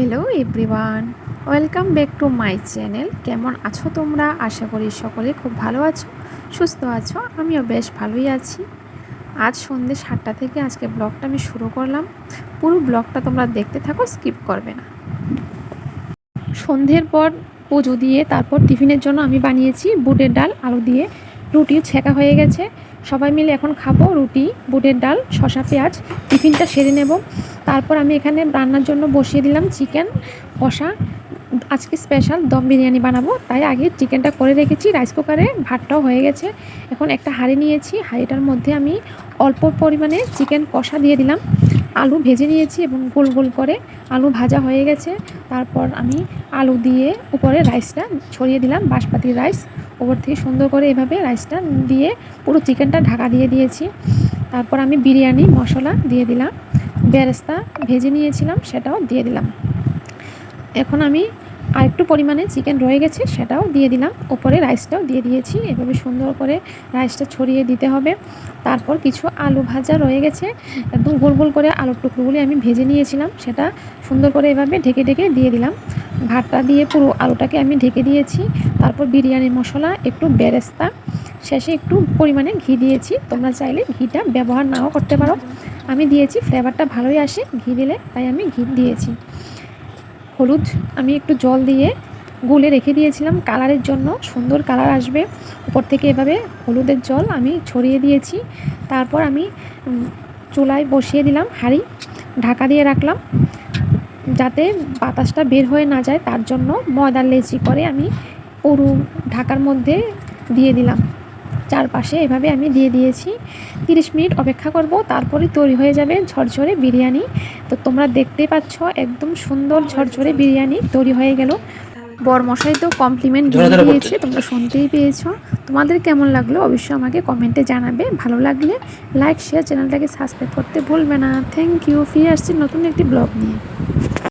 Hello everyone welcome back to my channel কেমন আছো তোমরা? আশা করি সকলে খুব ভালো আছো, সুস্থ আছো, আমিও বেশ ভালোই আছি। আজ সন্ধ্যে সাতটা থেকে আজকে ব্লগটা আমি শুরু করলাম। পুরো ব্লগটা তোমরা দেখতে থাকো, স্কিপ করবে না। সন্ধ্যের পর পুজো দিয়ে তারপর টিফিনের জন্য আমি বানিয়েছি বুটের ডাল, আলু দিয়ে রুটিও ছেঁকা হয়ে গেছে। সবাই মিলে এখন খাব রুটি, বুটের ডাল শশা পেঁয়াজ, টিফিনটা সেরে নেব। তারপর আমি এখানে রান্নার জন্য বসিয়ে দিলাম চিকেন, কষা। আজকে স্পেশাল দম বিরিয়ানি বানাবো, তাই আগে চিকেনটা করে রেখেছি, রাইস কুকারে ভাতটাও হয়ে গেছে। এখন একটা হাঁড়ি নিয়েছি, হাঁড়িটার মধ্যে আমি অল্প পরিমাণে চিকেন কষা দিয়ে দিলাম। আলু ভেজে নিয়েছি এবং গোল গোল করে আলু ভাজা হয়ে গেছে। তারপর আমি আলু দিয়ে উপরে রাইসটা ছড়িয়ে দিলাম বাসপাতি রাইস। ওপর থেকে সুন্দর করে এভাবে রাইসটা দিয়ে পুরো চিকেনটা ঢাকা দিয়ে দিয়েছি। তারপর আমি বিরিয়ানি, মশলা দিয়ে দিলাম। বেরেস্তা ভেজে নিয়েছিলাম, সেটাও দিয়ে দিলাম। এখন আমি আরেকটু পরিমাণে চিকেন রয়ে গেছে, সেটাও দিয়ে দিলাম। ওপরে রাইসটাও দিয়ে দিয়েছি, এভাবে সুন্দর করে রাইসটা ছড়িয়ে দিতে হবে। তারপর কিছু আলু ভাজা রয়ে গেছে, একদম গোল গোল করে আলুর টুকরোগুলি আমি ভেজে নিয়েছিলাম, সেটা সুন্দর করে এভাবে ঢেকে ঢেকে দিয়ে দিলাম। ভাতটা দিয়ে পুরো আলুটাকে আমি ঢেকে দিয়েছি, তারপর বিরিয়ানি মশলা, একটু বেরেস্তা, শেষে একটু পরিমাণে ঘি দিয়েছি। তোমরা চাইলে ঘিটা ব্যবহার নাও করতে পারো। আমি দিয়েছি ফ্লেভারটা ভালোই আসে ঘি দিলে, তাই আমি ঘি দিয়েছি। হলুদ আমি একটু জল দিয়ে গুলে রেখে দিয়েছিলাম কালারের জন্য, সুন্দর কালার আসবে। উপর থেকে এভাবে হলুদের জল আমি ছড়িয়ে দিয়েছি। তারপর আমি চুলায় বসিয়ে দিলাম হাঁড়ি, ঢাকা দিয়ে রাখলাম যাতে বাতাসটা বের হয়ে না যায়। তার জন্য ময়দার লেচি করে আমি পুরো ঢাকার মধ্যে দিয়ে দিলাম। চারপাশে এভাবে আমি দিয়ে দিয়েছি। তিরিশ মিনিট অপেক্ষা করব তারপরে তৈরি হয়ে যাবে ঝরঝরে বিরিয়ানি। তো তোমরা দেখতে পাচ্ছ একদম সুন্দর ঝরঝরে বিরিয়ানি তৈরি হয়ে গেল। বরমশাই তো কমপ্লিমেন্ট দিয়ে দিয়েছে তোমরা শুনতেই পেয়েছ। তোমাদের কেমন লাগল অবশ্যই আমাকে কমেন্টে জানাবে। ভালো লাগলে লাইক শেয়ার চ্যানেলটাকে সাবস্ক্রাইব করতে ভুলবে না। থ্যাংক ইউ ফিরে আসছি নতুন একটি ব্লগ নিয়ে।